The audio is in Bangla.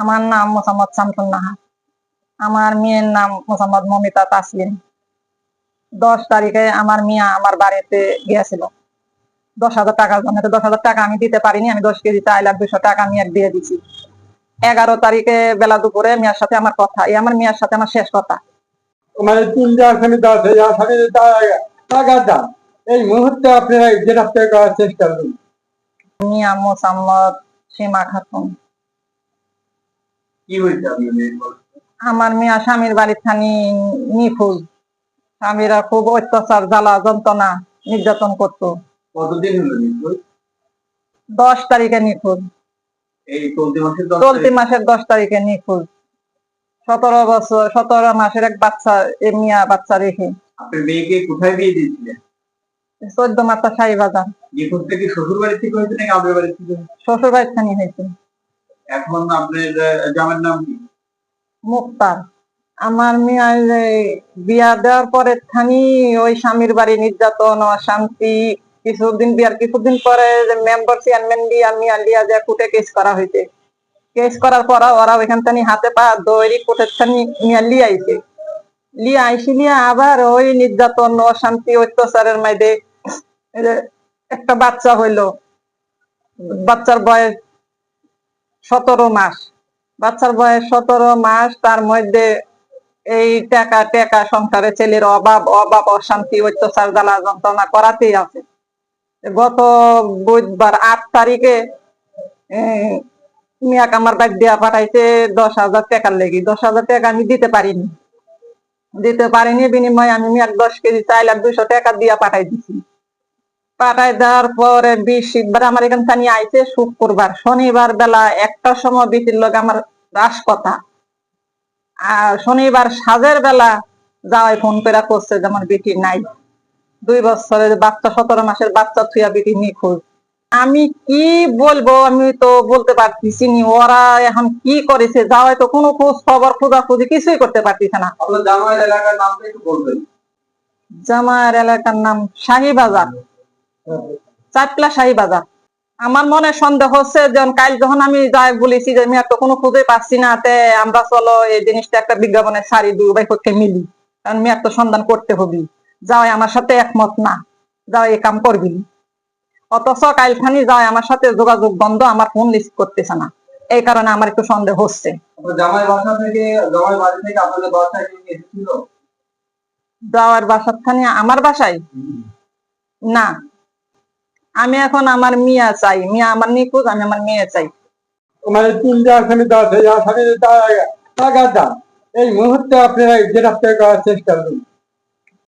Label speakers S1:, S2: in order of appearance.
S1: আমার নাম মোহাম্মদ শামসুন নাহা আমার মেয়ের নাম মোহাম্মদ মমিতা তাসলিম। দশ তারিখে আমার মিয়া আমার বাড়িতে গিয়েছিল। দশ হাজার টাকার জন্য দশ হাজার টাকা আমি দিতে পারিনি আমি দশ কেজি চার লাখ দুশো টাকা মিয়ার দিয়ে দিছি। এগারো তারিখে বেলা দুপুরে মিয়ার সাথে আমার কথা এই আমার মিয়ার সাথে আমার শেষ কথা।
S2: মানে তিনটা আসামি দেওয়া আছে আসামি টাকা দাম এই মুহূর্তে আপনারা গ্রেফতার করার চেষ্টা করুন।
S1: মিয়া মোসাম্মদ সীমা খাতুন। আমার মিয়া স্বামীর বাড়ির থানি নিখোঁজ। স্বামীরা খুব অত্যাচার জ্বালা যন্ত্রণা নির্যাতন করতো।
S2: কতদিন হলো নিখোঁজ?
S1: দশ তারিখে নিখোঁজ।
S2: এই চলতি মাসের দশ
S1: তারিখে? নিখোঁজ। সতেরো বছর সতেরো মাসের এক বাচ্চা এ মিয়া বাচ্চা রেখে।
S2: আপনার মেয়েকে কোথায় বিয়ে দিয়েছিলেন?
S1: চোদ্দ মাত্রা শাহী বাজার
S2: নিখোঁজ থেকে শ্বশুর বাড়ি থেকে হয়েছে নাকি বাড়ি থেকে?
S1: শ্বশুর বাড়ির থানি হয়েছে।
S2: এখন আপনার নাম কি?
S1: মুক্তার। আমার মিয়া বিয়া দেওয়ার পরে থানি ওই স্বামীর বাড়ি নির্যাতন, অশান্তি, কিছুদিন বিয়ার কিছুদিন পরে মেম্বার চেয়ারম্যান যে কোর্টে কেস করা হয়েছে। কেস করার পর ওরা ওইখান থেকে হাতে পা দৈরি কোর্টের থানি মিয়া লিয়ে আইছে। লিয়ে আইসি লিয়ে আবার ওই নির্যাতন, অশান্তি, অত্যাচারের মাঝে একটা বাচ্চা হইল। বাচ্চার বয়স সতেরো মাস। বাচ্চার বয়স সতেরো মাস, তার মধ্যে এই টাকা টাকা সংসারে ছেলের অভাব অভাব, অশান্তি, অত্যাচার, জ্বালা যন্ত্রণা করাতেই আছে। গত বুধবার আট তারিখে মিয়াক আমার বাদ দিয়া পাঠাইছে দশ হাজার টাকার লেগে। দশ হাজার টাকা আমি দিতে পারিনি। দিতে পারিনি, বিনিময়ে আমি মিয়াক দশ কেজি চার লাখ দুইশো টাকা দিয়া পাঠাই দিছি। পাঠাই দেওয়ার পরে বৃহস্পতিবার আমার এখান থেকে আইছে শুক্রবার। শনিবার বেলা একটার সময় বিটির লোক আমার রাস কথা আর শনিবার সাজের বেলা যাওয়াই ফোন করে করছে যে আমার বেটি নাই। দুই বছরের বাচ্চা সতেরো মাসের বাচ্চা থুয়া বেটি নিখোঁজ। আমি কি বলব? আমি তো বলতে পারতেছি নি। ওরা এখন কি করেছে? যাওয়াই তো কোনো খোঁজ খবর খোঁজা খোঁজাখুঁজি কিছুই করতে পারতেছে না।
S2: জামাইয়ের এলাকার নাম
S1: জামার এলাকার নাম শাহীবাজার চাটলা শাহীবাজার আমার মনে সন্দেহ হচ্ছে যখন কাল যখন আমি যাই বলেছি যে আমি আর তো কোনো খুঁজে পাচ্ছি না তে আমরা চলো এই জিনিসটা একটা বিজ্ঞাপনের শাড়ি দুই ভাই করতে মিলি। কারণ মেয়ের তো সন্ধান করতে হবে। যাওয়াই আমার সাথে একমত না। যাওয়াই এই কাম করবি। অথচ কালখানি যাওয়াই আমার সাথে যোগাযোগ বন্ধ আমার ফোন লিস্ট করতেছে না। এই কারণে আমার একটু সন্দেহ হচ্ছে।
S2: জামাই বাসা থেকে জামাই বাড়ি থেকে আপনাদের বাসায় এসেছিল?
S1: যাওয়ার বাসার খানি আমার বাসায়? না। আমি এখন আমার মিয়া চাই, মিয়া আমার নিখোঁজ, আমি আমার মেয়ে চাই।
S2: মানে তিন আসামি দশ আসামি টাকা দাম। এই মুহূর্তে আপনারা গ্রেফতার করার চেষ্টা করুন।